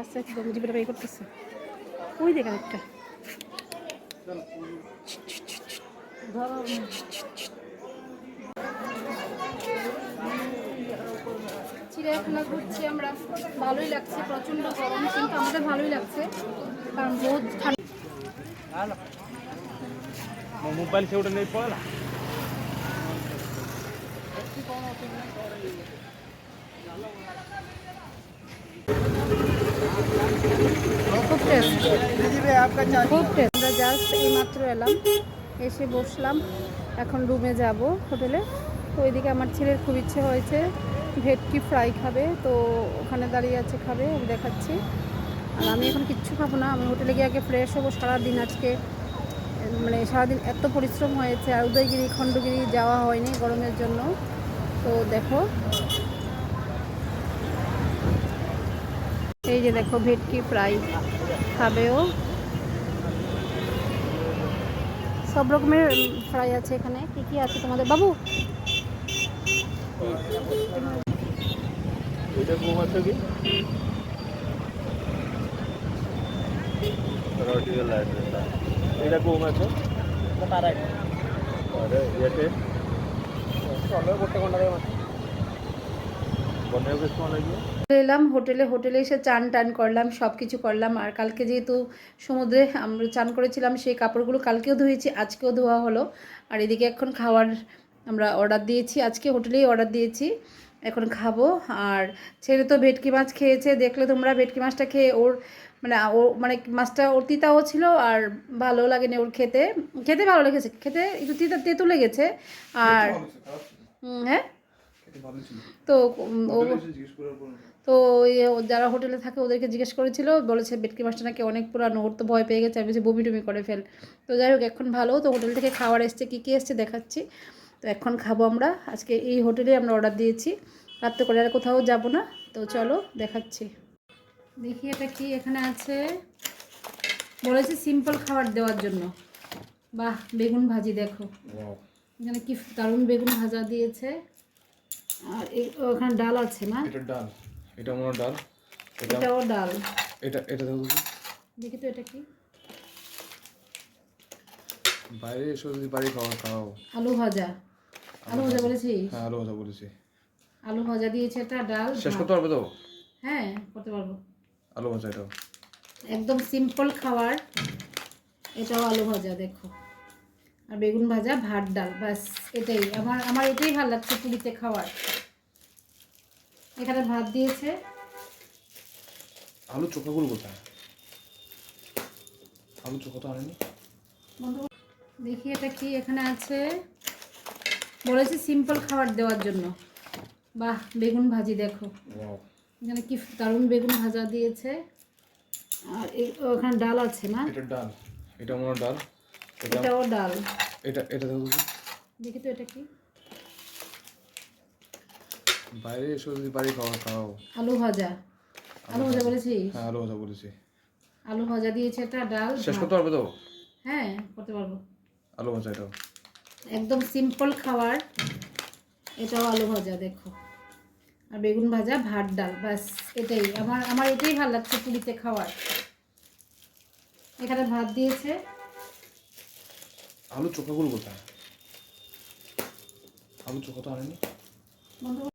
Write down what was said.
আচ্ছা একদম জিপে বাই করতেছে। ওই দেখেন একটা। চিড়িয়াখানা ঘুরছি আমরা। ভালোই লাগছে প্রচণ্ড গরম কিন্তু আমাদের ভালোই লাগছে কারণ রোদ ঠান্ডা। মোবাইল সেটা নেই পড়া খুব টেস্ট খুব টেস্ট আমরা জাস্ট এইমাত্র এলাম এসে বসলাম এখন রুমে যাব হোটেলে তো ওইদিকে আমার ছেলের খুব ইচ্ছে হয়েছে ভেটকি ফ্রাই খাবে তো ওখানে দাঁড়িয়ে আছে খাবে আমি দেখাচ্ছি। আর আমি এখন কিচ্ছু খাব না আমি হোটেলে গিয়ে আগে ফ্রেশ হব সারাদিন আজকে। মানে সারাদিন এত পরিশ্রম হয়েছে আর উদয়গিরি খণ্ডগিরি যাওয়া হয়নি গরমের জন্য। তো দেখো এই যে দেখো ভেটকি ফ্রাই খাবেও সব রকমের ফ্রাই আছে এখানে। কি কি আছে তোমাদের? বাবু? এটা কম আছে আরে এতে চলো করতে কোনটা কিছু লাগিয়ে এলাম হোটেলে হোটেলে এসে চান টান করলাম সব কিছু করলাম। আর কালকে যেহেতু সমুদ্রে আমরা চান করেছিলাম সেই কাপড়গুলো কালকেও ধুয়েছি আজকেও ধোয়া হলো। আর এদিকে এখন খাওয়ার আমরা অর্ডার দিয়েছি আজকে হোটেলেই অর্ডার দিয়েছি। এখন খাব। আর ছেলে তো ভেটকি মাছ খেয়েছে দেখলে তোমরা ভেটকি মাছটা খেয়ে ওর মানে ও মানে মাছটা ওর তিতাও ছিল আর ভালো লাগেনি ওর খেতে। খেতে ভালো লেগেছে খেতে একটু তিতা তেতো লেগেছে। আর হ্যাঁ? তো ও তো ওই যারা হোটেলে থাকে ওদেরকে জিজ্ঞেস করেছিল বলেছে বেটকি মাছটা নাকি অনেক পুরানো ওর তো ভয় পেয়ে গেছে আমি বলছি বমি টমি করে ফেল। তো যাই হোক এখন ভালো তো হোটেল থেকে খাবার এসছে কী কী এসছে দেখাচ্ছি। তো এখন খাব আমরা আজকে এই হোটেলে আমরা অর্ডার দিয়েছি। রাত্রে করে আর কোথাও যাব না তো চলো দেখাচ্ছি। দেখি এটা কি এখানে আছে। বলেছে সিম্পল খাবার দেওয়ার জন্য। বাহ বেগুন ভাজি দেখো। এখানে কি দারুণ বেগুন ভাজা দিয়েছে। আর ওখানে ডাল আছে না? এটা ডাল। এটা মনে ডাল। এটাও ডাল। এটা এটা দেখো দেখি। তো এটা কি? বাইরে এসে যদি বাড়ি খাওয়া খাও। আলু ভাজা। আলু ভাজা বলেছি? হ্যাঁ আলু ভাজা বলেছি। আলু ভাজা দিয়েছে এটা ডাল শেষ করতে পারবে তো? হ্যাঁ করতে পারব। আলু ভাজা এটাও। একদম সিম্পল খাবার। এটাও আলু ভাজা দেখো। আর বেগুন ভাজা ভাত ডাল ব্যাস এটাই। আমার আমার এটাই ভালো লাগছে পুরীতে খাওয়ার। এখানে ভাত দিয়েছে। আলু চোখাগুলো কোথায়? আলু চোখা তো আনেনি। দেখি এটা কি এখানে আছে। বলেছে সিম্পল খাবার দেওয়ার জন্য। বাহ বেগুন ভাজি দেখো। এখানে কি দারুণ বেগুন ভাজা দিয়েছে। আর ওখানে ডাল আছে না? এটা ডাল। এটা মনে ডাল। এটাও ডাল। এটা এটা দেখো দেখি। তো এটা কি। বাইরে এসে যদি বাড়ি খাওয়া খাও। আলু ভাজা। আলু ভাজা বলেছি হ্যাঁ আলু ভাজা বলেছি। আলু ভাজা দিয়েছে এটা ডাল শেষ করতে পারবে তো? হ্যাঁ করতে পারব। আলু ভাজা এটাও। একদম সিম্পল খাবার। এটাও আলু ভাজা দেখো। আর বেগুন ভাজা ভাত ডাল ব্যাস এটাই। আমার আমার এটাই ভালো লাগছে পুরীতে খাওয়ার। এখানে ভাত দিয়েছে। আলু চোখাগুলো কোথায়? আলু চোখা তো আনেনি?